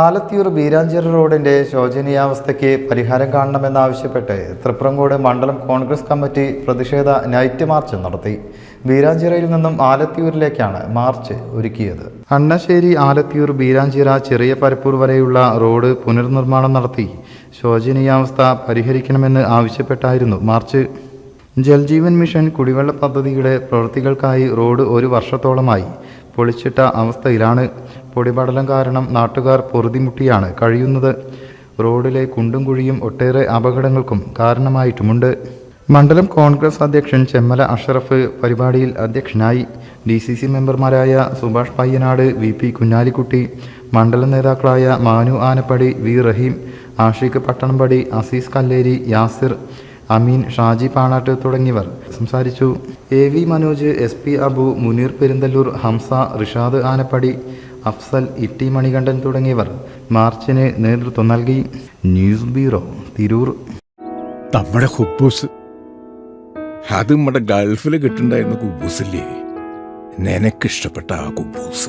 ആലത്തിയൂർ ബീരാഞ്ചേരി റോഡിന്റെ ശോചനീയാവസ്ഥയ്ക്ക് പരിഹാരം കാണണമെന്നാവശ്യപ്പെട്ട് തൃപ്രങ്കോട് മണ്ഡലം കോൺഗ്രസ് കമ്മിറ്റി പ്രതിഷേധ നൈറ്റ് മാർച്ച് നടത്തി. ബീരാഞ്ചിറയിൽ നിന്നും ആലത്തിയൂരിലേക്കാണ് മാർച്ച് ഒരുക്കിയത്. അണ്ണശ്ശേരി ആലത്തിയൂർ ബീരാഞ്ചിറ ചെറിയ പരപ്പൂർ വരെയുള്ള റോഡ് പുനർനിർമ്മാണം നടത്തി ശോചനീയാവസ്ഥ പരിഹരിക്കണമെന്ന് ആവശ്യപ്പെട്ടായിരുന്നു മാർച്ച്. ജൽജീവൻ മിഷൻ കുടിവെള്ള പദ്ധതിയുടെ പ്രവൃത്തികൾക്കായി റോഡ് ഒരു വർഷത്തോളമായി പൊളിച്ചിട്ട അവസ്ഥയിലാണ്. പൊടിപടലം കാരണം നാട്ടുകാർ പൊറുതിമുട്ടിയാണ്. കഴിയുന്നത് റോഡിലെ കുണ്ടും കുഴിയും ഒട്ടേറെ അപകടങ്ങൾക്കും കാരണമായിട്ടുമുണ്ട്. മണ്ഡലം കോൺഗ്രസ് അധ്യക്ഷൻ ചെമ്മല അഷറഫ് പരിപാടിയിൽ അധ്യക്ഷനായി. ഡി സി സി മെമ്പർമാരായ സുഭാഷ് പയ്യനാട് വി പി കുഞ്ഞാലിക്കുട്ടി മണ്ഡലം നേതാക്കളായ മാനു ആനപ്പടി വി റഹീം ആഷിഖ് പട്ടണംപടി അസീസ് കല്ലേരി യാസിർ അമീൻ ഷാജി പാണാട്ട് തുടങ്ങിയവർ. സംസാരിച്ചു. A V Manoj S P Abu Muneer Perinthallur Hamza Rishad Anappadi Afsal Itty Manikandan തുടങ്ങിയവർ. മാർച്ചിന് നേതൃത്വം നൽകി. News bureau Tirur. നമ്മുടെ ഹുബൂസ്. അത് നമ്മുടെ ഗൾഫിൽ കിട്ടുണ്ടായിരുന്ന കുബൂസില്ലേ? നിനക്കിഷ്ടപ്പെട്ട ആ കുബൂസ്.